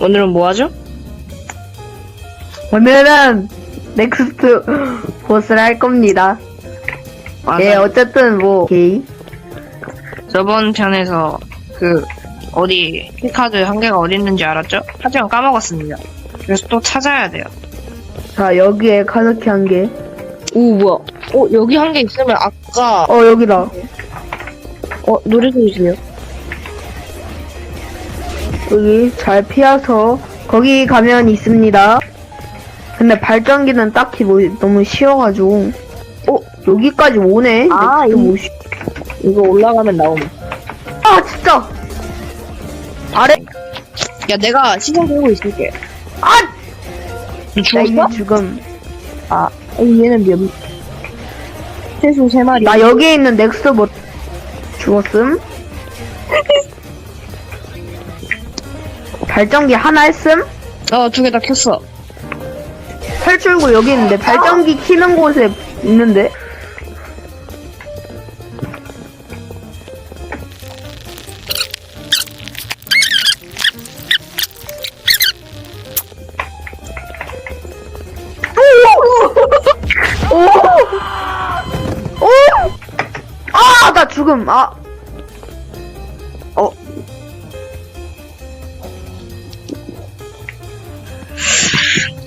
오늘은 뭐 하죠? 오늘은 넥스트 보스를 할 겁니다. 아, 예, 어쨌든 뭐, 오케이. 저번 편에서 그 어디 키카드 한 개가 어디 있는지 알았죠? 하지만 까먹었습니다. 그래서 또 찾아야 돼요. 자, 여기에 카드키 한 개. 오 뭐야? 어 여기 한 개 있으면 아까 어, 여기다. 어 노래 소리세요? 여기 잘 피해서 거기 가면 있습니다. 근데 발전기는 딱히 뭐 너무 쉬워가지고. 어, 여기까지 오네? 아, 넥스트 이- 모시. 이거 올라가면 나옴. 아, 진짜! 아래, 야 내가 시선 들고 있을게. 아! 너나 죽었어? 죽음. 아 얘는 몇? 최소 세 마리. 나 여기에 있는 넥스트 뭐, 죽었음? 발전기 하나 했음? 어 두 개 다 켰어. 탈출구 여기 있는데 발전기 키는 곳에 있는데 오! 오! 아, 나 죽음. 아.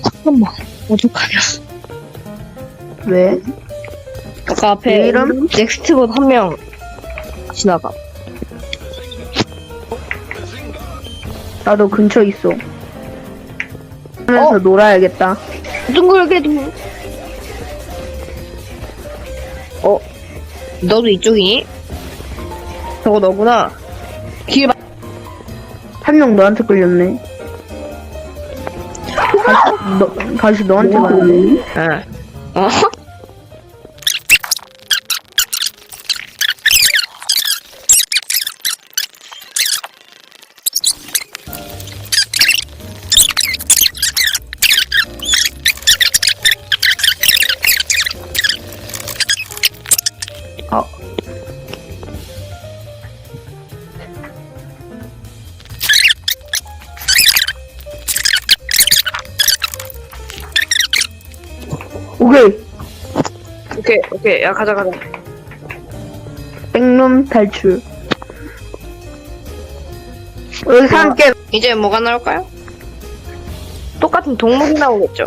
잠깐만 어떡하냐? 왜? 아까 앞에 내 이름? 넥스트봇 한 명 지나가. 나도 근처 있어. 하면서 놀아야겠다. 둥글게 둥. 어? 너도 이쪽이니? 저거 너구나. 길 막. 한 명 너한테 끌렸네. 다시, 너, 다시 너한테 가네. 오케이. 오케이, 오케이. 야, 가자, 가자. 백룸 탈출. 여기서 함께 이제 뭐가 나올까요? 똑같은 동물이 나오겠죠.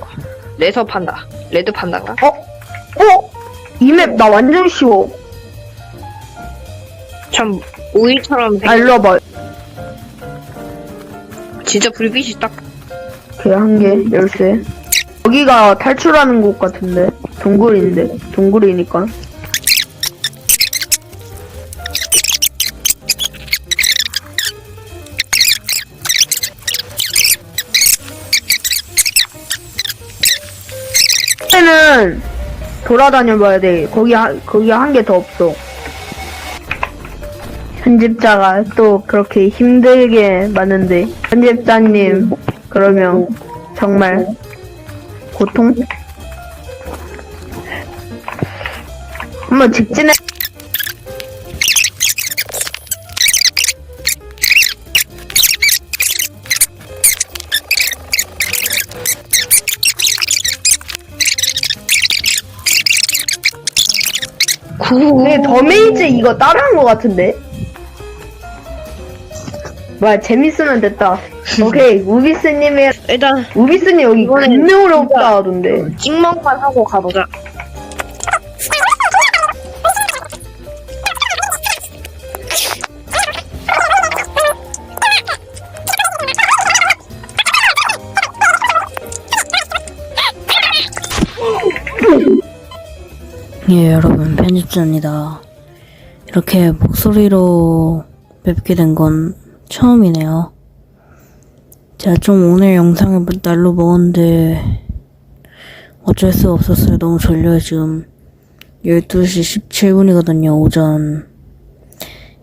레서 판다. 레드 판다가. 어? 어? 이 맵 나 완전 쉬워. 참, 오이처럼 생 아, 일로 와봐. 진짜 불빛이 딱. 오케이, 한 개, 열쇠. 여기가 탈출하는 곳 같은데. 동굴인데. 동굴이니까. 는 돌아다녀 봐야 돼. 거기 한, 거기 한 개 더 없어. 편집자가 또 그렇게 힘들게 많은데. 편집자님, 그러면 정말 고통? 한번 직진해. 구. 근데 더메이즈 이거 따라한 것 같은데? 뭐야, 재밌으면 됐다. 오케이, 우비스님의, 일단, 우비스님 여기 이거는 금명 어렵다 하던데. 찍먹만 하고 가보자. 예, 여러분, 편집자입니다. 이렇게 목소리로 뵙게 된 건 처음이네요. 제가 좀 오늘 영상을 날로 먹었는데, 어쩔 수 없었어요. 너무 졸려요, 지금. 12시 17분이거든요, 오전.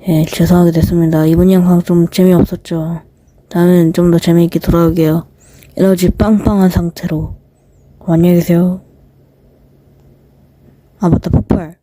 예, 죄송하게 됐습니다. 이번 영상 좀 재미없었죠? 다음엔 좀 더 재미있게 돌아오게요. 에너지 빵빵한 상태로. 안녕히 계세요. 아 맞다 폭발